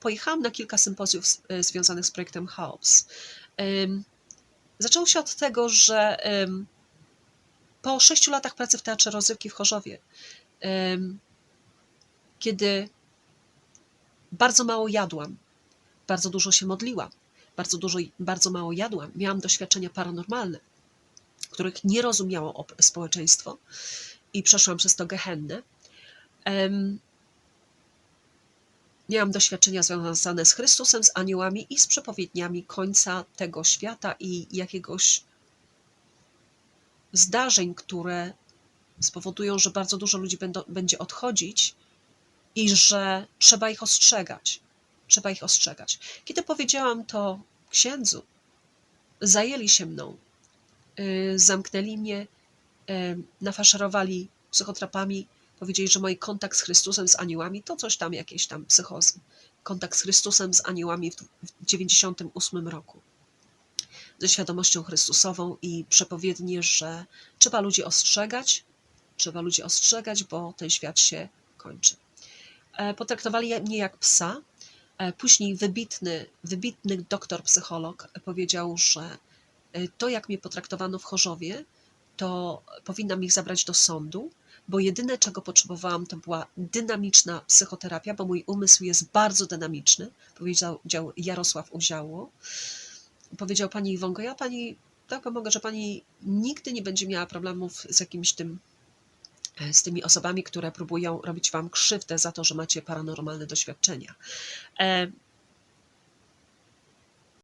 Pojechałam na kilka sympozjów e, związanych z projektem. Em, Zaczęło się od tego, że po sześciu latach pracy w Teatrze Rozrywki w Chorzowie, kiedy bardzo mało jadłam, bardzo dużo się modliłam, bardzo, dużo, bardzo mało jadłam, miałam doświadczenia paranormalne, których nie rozumiało społeczeństwo i przeszłam przez to gehennę. Miałam doświadczenia związane z Chrystusem, z aniołami i z przepowiedniami końca tego świata i jakiegoś zdarzeń, które spowodują, że bardzo dużo ludzi będą, będzie odchodzić i że trzeba ich ostrzegać. Trzeba ich ostrzegać. Kiedy powiedziałam to księdzu, zajęli się mną, y, zamknęli mnie, y, nafaszerowali psychotrapami, powiedzieli, że mój kontakt z Chrystusem, z aniołami, to coś tam, jakieś tam psychozy. Kontakt z Chrystusem, z aniołami w w 98 roku. Ze świadomością Chrystusową i przepowiednie, że trzeba ludzi ostrzegać, trzeba ludzi ostrzegać, bo ten świat się kończy. E, Potraktowali mnie jak psa. E, Później wybitny, wybitny doktor psycholog powiedział, że e, to, jak mnie potraktowano w Chorzowie, to powinnam ich zabrać do sądu, bo jedyne, czego potrzebowałam, to była dynamiczna psychoterapia, bo mój umysł jest bardzo dynamiczny, powiedział dział Jarosław Uziało. Powiedział pani Iwonko, ja pani tak pomogę, że pani nigdy nie będzie miała problemów z jakimś tym, e, z tymi osobami, które próbują robić wam krzywdę za to, że macie paranormalne doświadczenia. E,